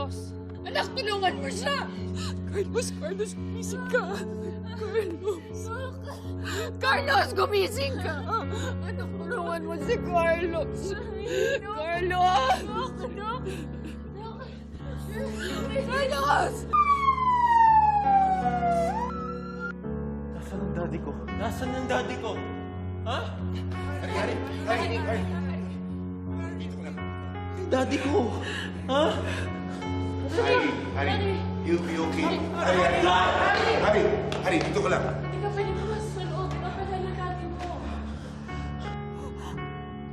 Carlos. Anak, tulungan mo siya! Carlos, Carlos, isip ka. Carlos. Carlos, gumising ka! Anak, tulungan mo si Carlos! Carlos! Carlos! Nasaan ang daddy ko? Nasaan ang daddy ko? Ha? Hari, hari, hari, hari. Dito. Daddy ko! Ha? Hari, hari. You be okay. Hari, hari. Hari, hari, dito ka lang.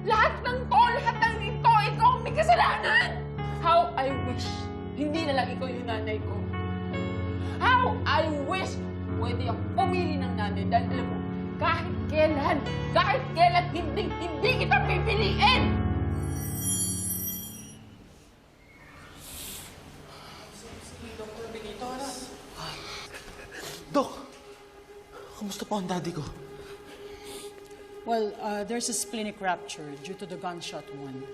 Lahat ng to, lahat ng ito, ikaw ang may kasalanan! How I wish hindi na lang ikaw yung nanay ko. How I wish pwede ako pumili ng nanay dahil alam mo, kahit kailan, kahit kailan, hindi, hindi kita pipiliin! Ang daddy ko? Well, uh, there's a splenic rupture due to the gunshot wound.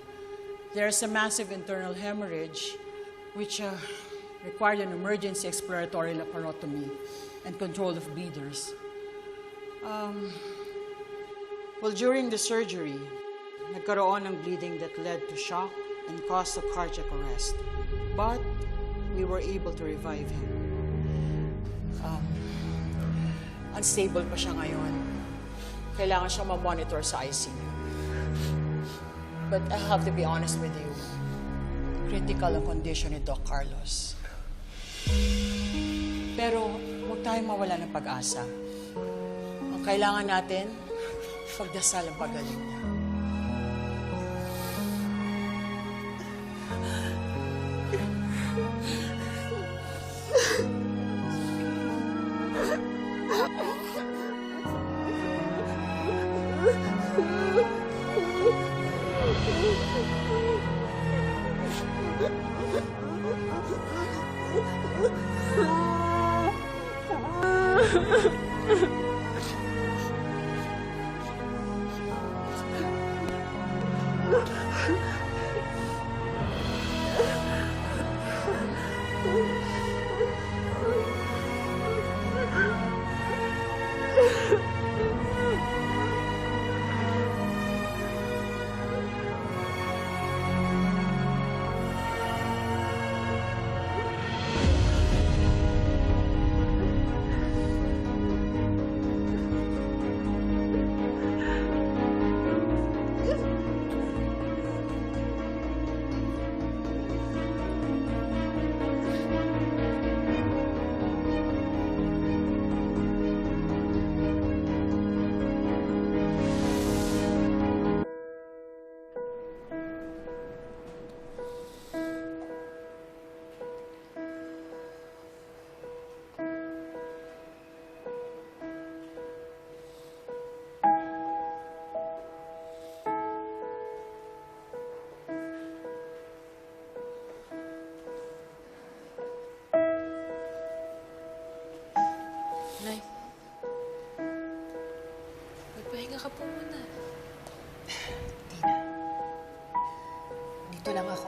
There's a massive internal hemorrhage, which uh, required an emergency exploratory laparotomy and control of bleeders. Um, well, during the surgery, nagkaroon ng bleeding that led to shock and caused a cardiac arrest. But we were able to revive him. Unstable pa siya ngayon. Kailangan siyang ma-monitor sa ICU. But I have to be honest with you. Critical ang condition ni Doc Carlos. Pero huwag tayong mawala ng pag-asa. Ang kailangan natin, pagdasal ang pagaling niya.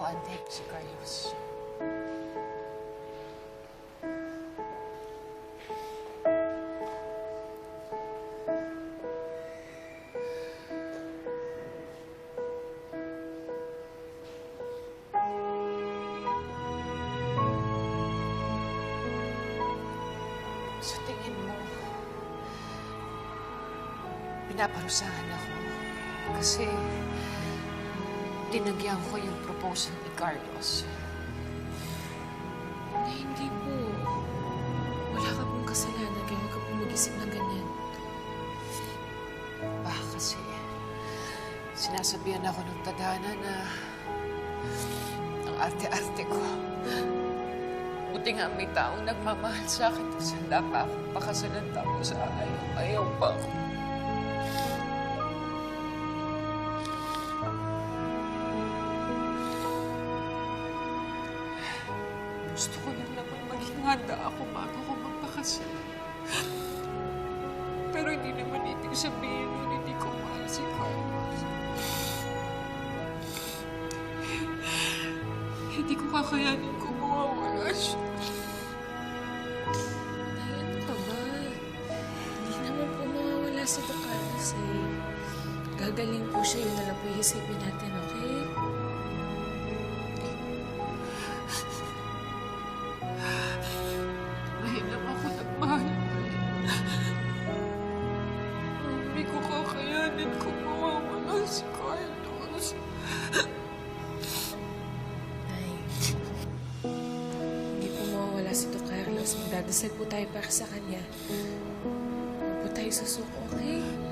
Dito lang ako, ante. Si Carlos. Sa tingin mo, pinaparusahan ako kasi tinagyan ko yung proposal ni Carlos. Nay, hindi po. Wala ka pong kasalanan kaya huwag ka pong mag-isip ng ganyan. Baka kasi sinasabihan ako ng tadhana na ang arte-arte ko. Buti nga may taong nagmamahal sa akin tapos handa pa akong pakasalan tapos ayaw, ayaw pa ako. Carlos. Magdadasal po tayo para sa kanya. Huwag tayo susuko, okay?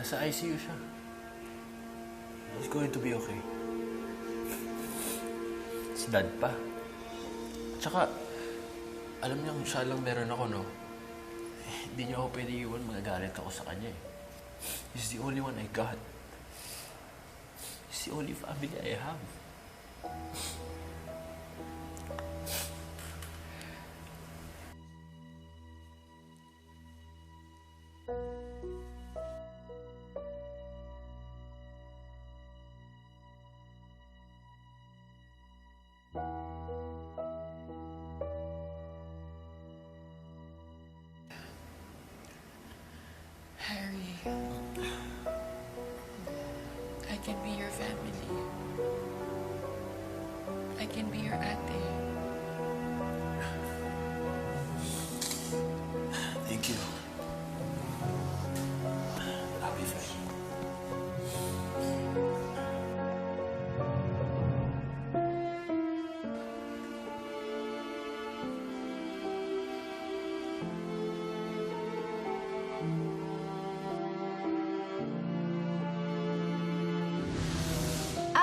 Nasa ICU siya. He's going to be okay. Si dad pa. Tsaka, alam niyang siya lang meron ako, no? Eh, Hindi niya ako pwede iwan, magagalit ako sa kanya eh. He's the only one I got. He's the only family I have. I can be your family. I can be your ate. Thank you.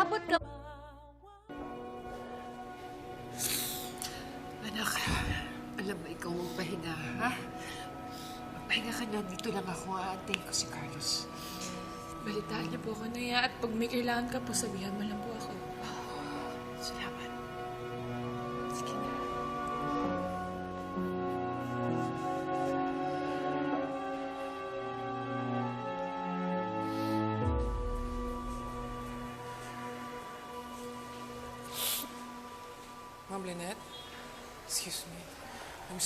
Abot ka Anak, alam mo ikaw magpahinga, ha? Magpahinga ka na. Dito lang ako, ate ko si Carlos. Balitaan niyo po ako na at pag may kailangan ka po, sabihan mo lang po ako.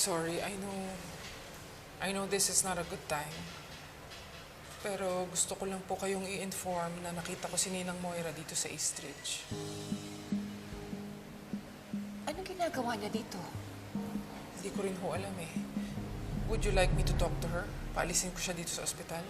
Sorry. I know, I know this is not a good time. Pero gusto ko lang po kayong i-inform na nakita ko si Ninang Moira dito sa Eastridge. Anong ginagawa niya dito? Hindi ko rin ho alam eh. Would you like me to talk to her? Paalisin ko siya dito sa ospital?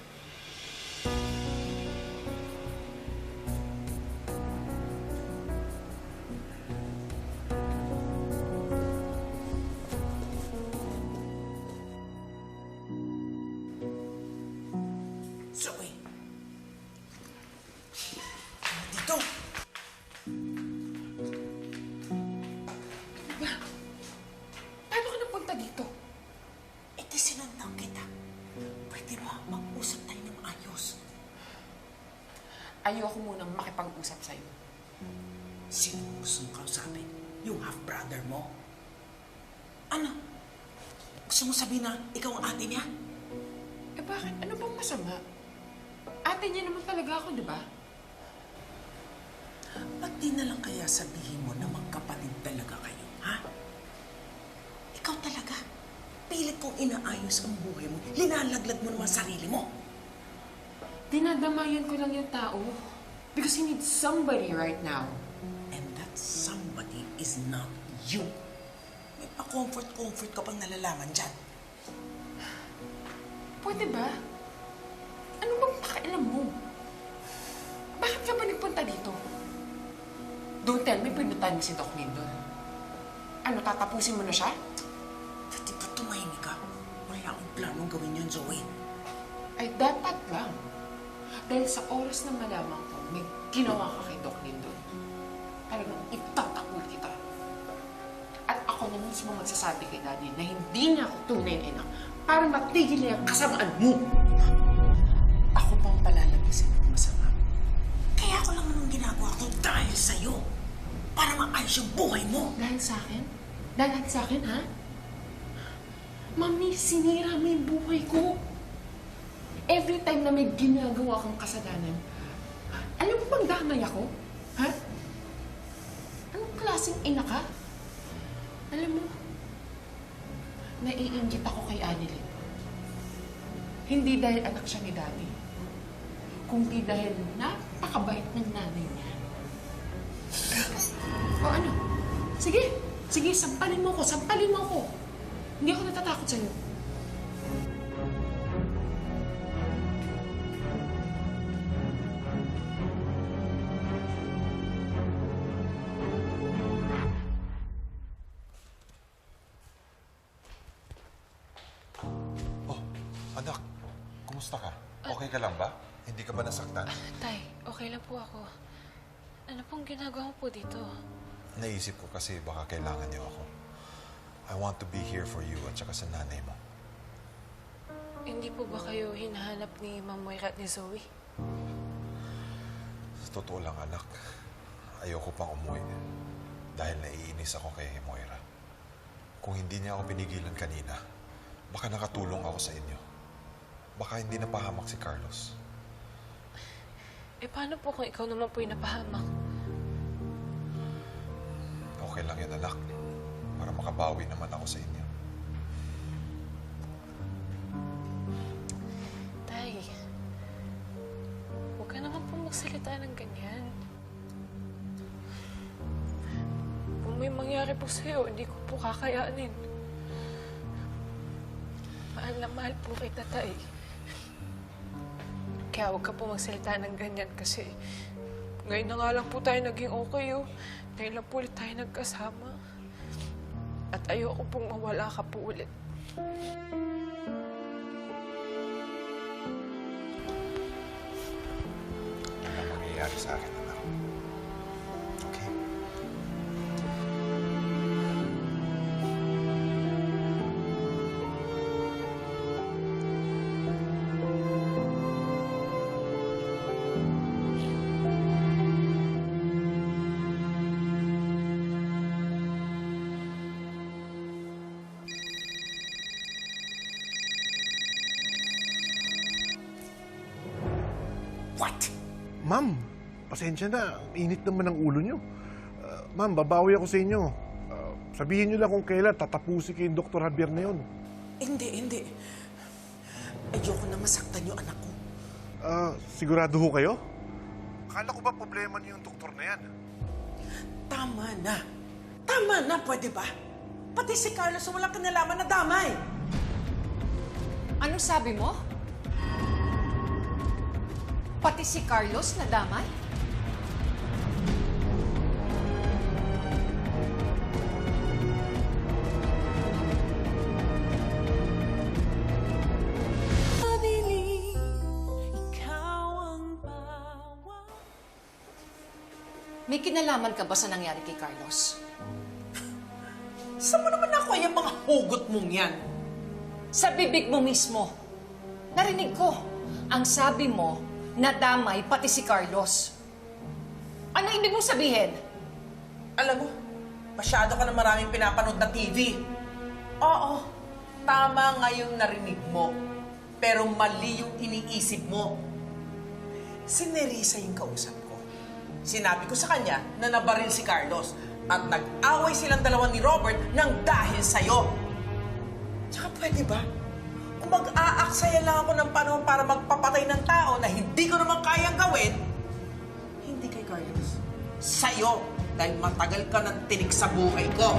Sino gusto mong kausapin? Yung half-brother mo? Ano? Gusto mo sabihin na ikaw ang ate niya? Eh bakit? Ano bang masama? Ate niya naman talaga ako, di ba? Ba't di na lang kaya sabihin mo na magkapatid talaga kayo, ha? Ikaw talaga. Pilit kong inaayos ang buhay mo. Linalaglag mo naman sarili mo. Dinadamayan ko lang yung tao. Because he needs somebody right now. Somebody is not you. May magpa-comfort-comfort ka pang nalalaman dyan. Pwede ba? Ano bang pakialam mo? Bakit ka ba nagpunta dito? Don't tell me pinuntahan mo si Doc Lindon. Ano, tatapusin mo na siya? Pwede ba tumahimik ka? Wala akong planong gawin yun, Zoe. Ay, dapat lang. Dahil sa oras na malaman ko, may ginawa ka kay Doc Lindon. Talagang itatakul kita. At ako na mismo magsasabi kay Daddy na hindi niya ako tunay na ina para matigil niya ang kasamaan mo. Ako pang palalabasin ng masama. Kaya ako lang anong ginagawa ko dahil sa'yo. Para maayos yung buhay mo. Dahil sa akin? Dahil sa akin, ha? Mami, sinira mo yung buhay ko. Every time na may ginagawa kang kasalanan, alam mo bang damay ako? Ha? Klaseng ina ka? Alam mo, naiinggit ako kay Annalyn. Hindi dahil anak siya ni Daddy, kundi dahil napakabait ng nanay niya. O ano? Sige, sige, sampalin mo ko, sampalin mo ko. Hindi ako natatakot sa'yo. Kasi baka kailangan niyo ako. I want to be here for you at saka sa nanay mo. Hindi po ba kayo hinahanap ni Ma'am Moira at ni Zoe? Sa totoo lang, anak, ayoko pang umuwi dahil naiinis ako kay Moira. Kung hindi niya ako pinigilan kanina, baka nakatulong ako sa inyo. Baka hindi napahamak si Carlos. Eh paano po kung ikaw naman po yung napahamak? Okay lang yan, anak. Para makabawi naman ako sa inyo. Tay, huwag ka naman po magsalita ng ganyan. Kung may mangyari po sa'yo, hindi ko po kakayanin. Mahal na mahal po kita, Tay. Kaya huwag ka po magsalita ng ganyan kasi ngayon na nga lang po tayo naging okay, oh. Ngayon lang po ulit tayo nagkasama. At ayoko pong mawala ka po ulit. Ano ang mangyayari sa akin, pasensya na. Init naman ang ulo nyo. Ah, ma'am, babawi ako sa inyo. Ah, sabihin nyo lang kung kailan tatapusin kay Dr. Javier na yun. Hindi, hindi. Ayoko na masaktan yung anak ko. Ah, sigurado ho kayo? Akala ko ba problema niyo yung doktor na yan? Tama na. Tama na, pwede ba? Pati si Carlos walang kinalaman na damay. Ano sabi mo? Pati si Carlos nadamay? May kinalaman ka ba sa nangyari kay Carlos? Saan mo naman ako yung mga hugot mong yan? Sa bibig mo mismo. Narinig ko. Ang sabi mo, nadamay pati si Carlos. Ano ibig mong sabihin? Alam mo, masyado ka na maraming pinapanood na TV. Oo, tama nga yung narinig mo. Pero mali yung iniisip mo. Si Nerissa yung kausap. Sinabi ko sa kanya na nabaril si Carlos at nag-away silang dalawa ni Robert nang dahil sa'yo. Tsaka pwede ba? Kung mag-aaksaya lang ako ng panahon para magpapatay ng tao na hindi ko naman kayang gawin, hindi kay Carlos. Sa'yo, dahil matagal ka ng tinik sa buhay ko.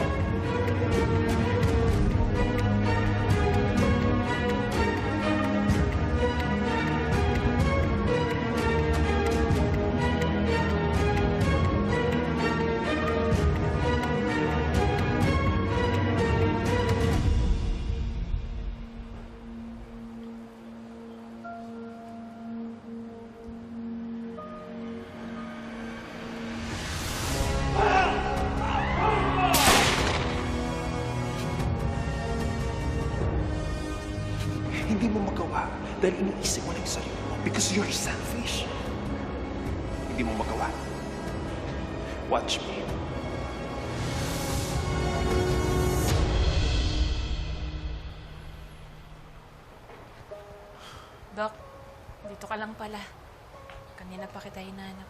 Kanina pa kita hinanap.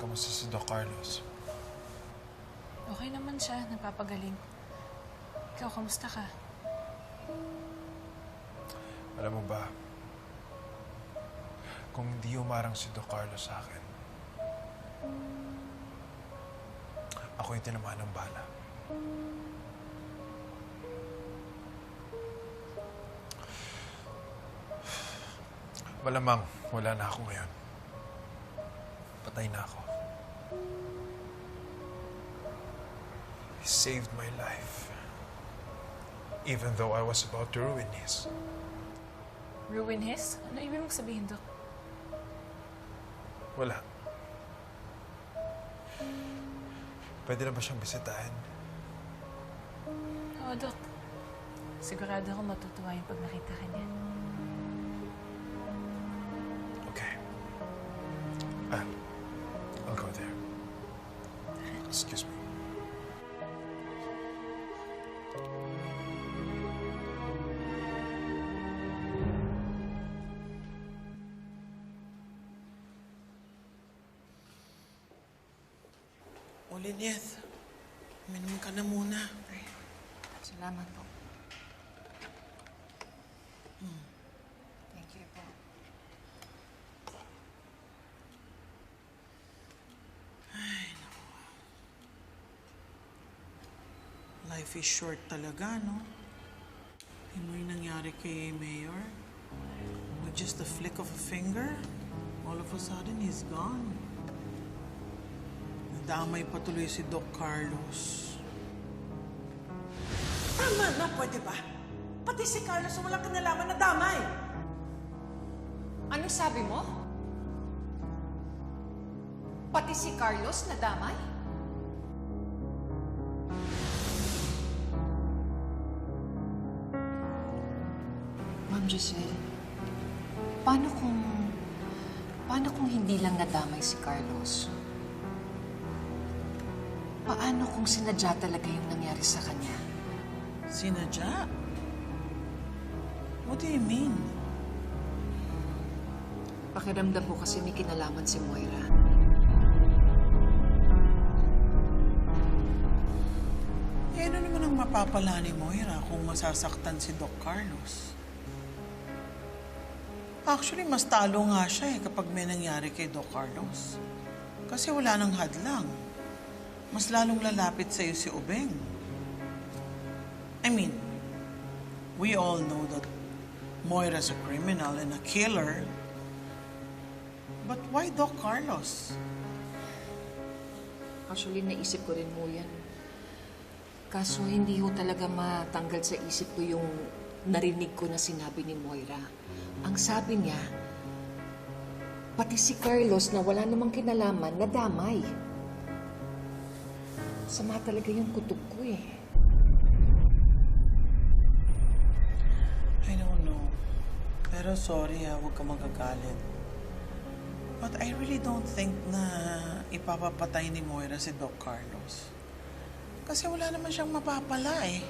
Kamusta si Doc Carlos? Okay naman siya, nagpapagaling. Ikaw, kamusta ka? Alam mo ba, kung hindi umarang si Doc Carlos sa akin, ako yung tinamaan ng bala. Malamang wala na ako ngayon. Patay na ako. He saved my life. Even though I was about to ruin his. Ruin his? Ano ibig mong sabihin, Doc? Wala. Pwede na ba siyang bisitahin? Oo, Doc. Sigurado ako matutuwa yung pag nakita ka niya. Life is short talaga, no? Yun mo yung nangyari kay Mayor. With just a flick of a finger, all of a sudden, he's gone. Nadamay pa tuloy si Doc Carlos. Tama na, pwede ba? Pati si Carlos ang walang kinalaman na damay. Ano sabi mo? Pati si Carlos nadamay? Ma'am Giselle, paano kung... Paano kung hindi lang nadamay si Carlos? Paano kung sinadya talaga yung nangyari sa kanya? Sinadya? What do you mean? Pakiramdam ko kasi may kinalaman si Moira. Eh, ano naman ang mapapala ni Moira kung masasaktan si Doc Carlos? Actually, mas talo nga siya eh kapag may nangyari kay Doc Carlos. Kasi wala nang hadlang. Mas lalong lalapit sa'yo si Ubeng. I mean, we all know that Moira's a criminal and a killer. But why Doc Carlos? Actually, naisip ko rin mo yan. Kaso hindi ho talaga matanggal sa isip ko yung narinig ko na sinabi ni Moira. Ang sabi niya, pati si Carlos na wala namang kinalaman, nadamay. Sama talaga yung kutob ko eh. I don't know. Pero sorry ha, huwag ka magagalit. But I really don't think na ipapapatay ni Moira si Doc Carlos. Kasi wala naman siyang mapapala eh.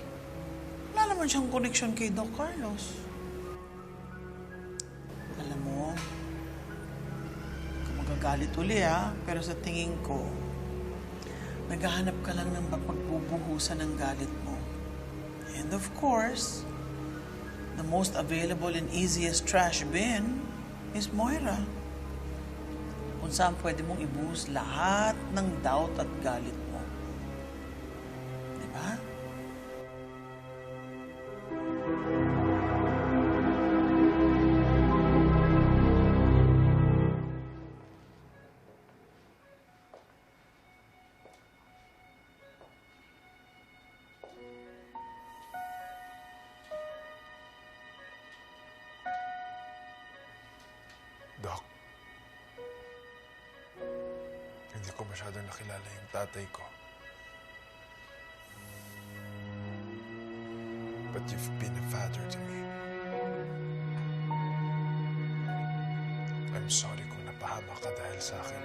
Wala naman siyang connection kay Doc Carlos. Alam mo, magagalit uli ha, pero sa tingin ko, naghahanap ka lang ng mapagbubuhusan ng galit mo. And of course, the most available and easiest trash bin is Moira. Kung saan pwede mong ibuhos lahat ng doubt at galit mo. Ko. but you've been a father to me. I'm sorry kung napahama ka dahil sa akin.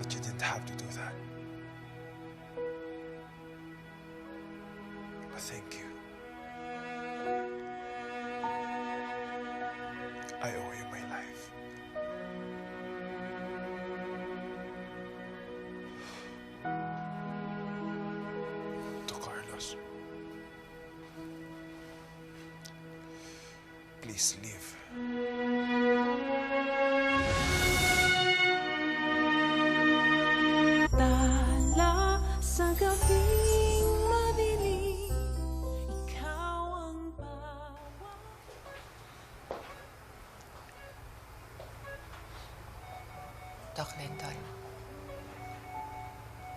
But you didn't have to do that. But thank you. I owe you Please leave. Tala sa gabing madilim, ikaw ang bawat Doc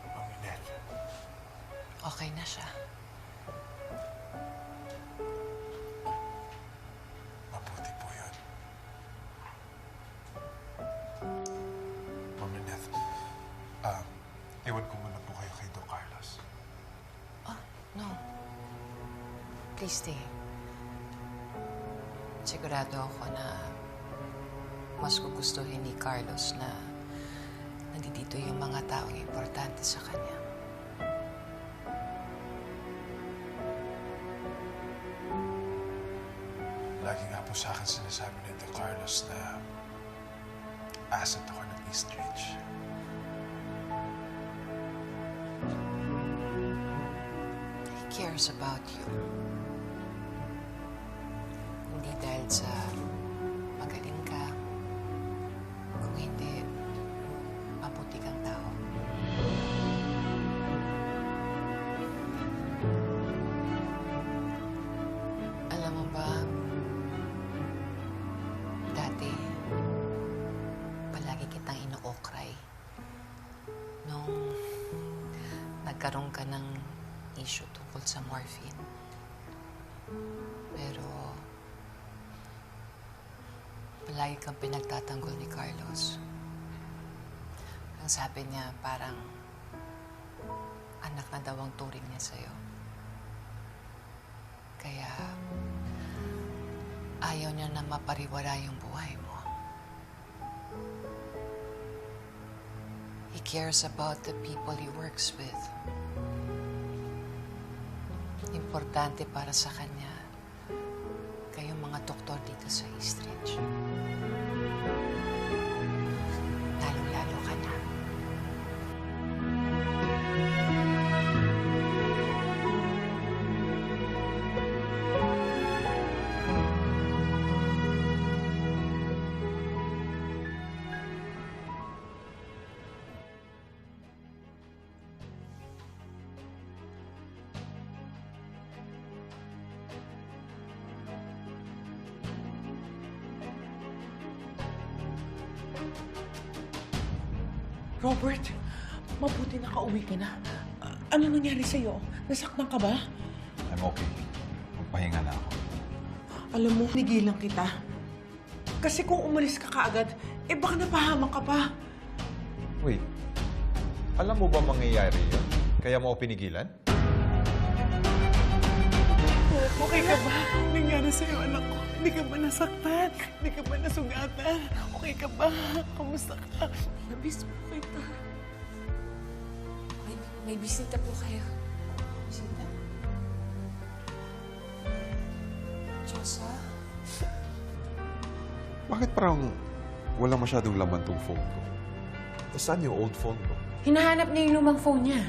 Mami Ned, okay na siya. Mabuti po yun. Mami Ned, ah, iwan ko muna po kayo kay Doc Carlos. No. Please stay. Sigurado ako na mas gugustuhin ni Carlos na nandito yung mga taong importante sa kanya. Po sa akin sinasabi ni Doc Carlos na asset ako ng East Ridge. He cares about you. Hindi dahil sa nagkaroon ka ng issue tungkol sa morphine. Pero, palagi kang pinagtatanggol ni Carlos. Ang sabi niya, parang anak na daw ang turing niya sa'yo. Kaya, ayaw niya na mapariwara yung buhay mo. He cares about the people he works with. Importante para sa kanya kayong mga doktor dito sa Eastridge. Robert, mabuti nakauwi ka na. Ah, ano nangyari sa'yo? Nasaktan ka ba? I'm okay. Magpahinga na ako. Alam mo, nigilan kita. Kasi kung umalis ka kaagad, eh baka napahamak ka pa. Wait. Alam mo ba mangyayari yun? Kaya mo ako pinigilan? Okay ka ba? Nangyari sa'yo, anak ko. Hindi ka ba nasaktan? Hindi ka ba nasugatan? Okay ka ba? Kamusta ka? Nabis mo kita. May, bisita po kayo. Bisita? Diyosa? Bakit parang wala masyadong laman tong phone ko? Saan yung old phone ko? Hinahanap niya yung lumang phone niya.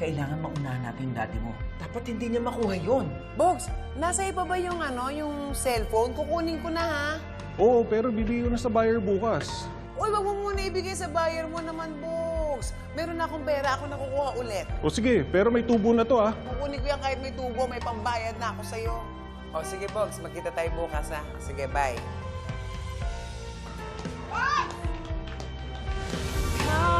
Kailangan maunahan natin yung daddy mo. Dapat hindi niya makuha yon. Bogs, nasa iba ba yung ano, yung cellphone? Kukunin ko na ha. Oo, pero bibigay ko na sa buyer bukas. Uy, wag mo muna ibigay sa buyer mo naman, Bogs. Meron na akong pera, ako nakukuha ulit. O sige, pero may tubo na to ah. Kukunin ko yan kahit may tubo, may pambayad na ako sa'yo. O sige, Bogs, magkita tayo bukas ha. Sige, bye. ikaw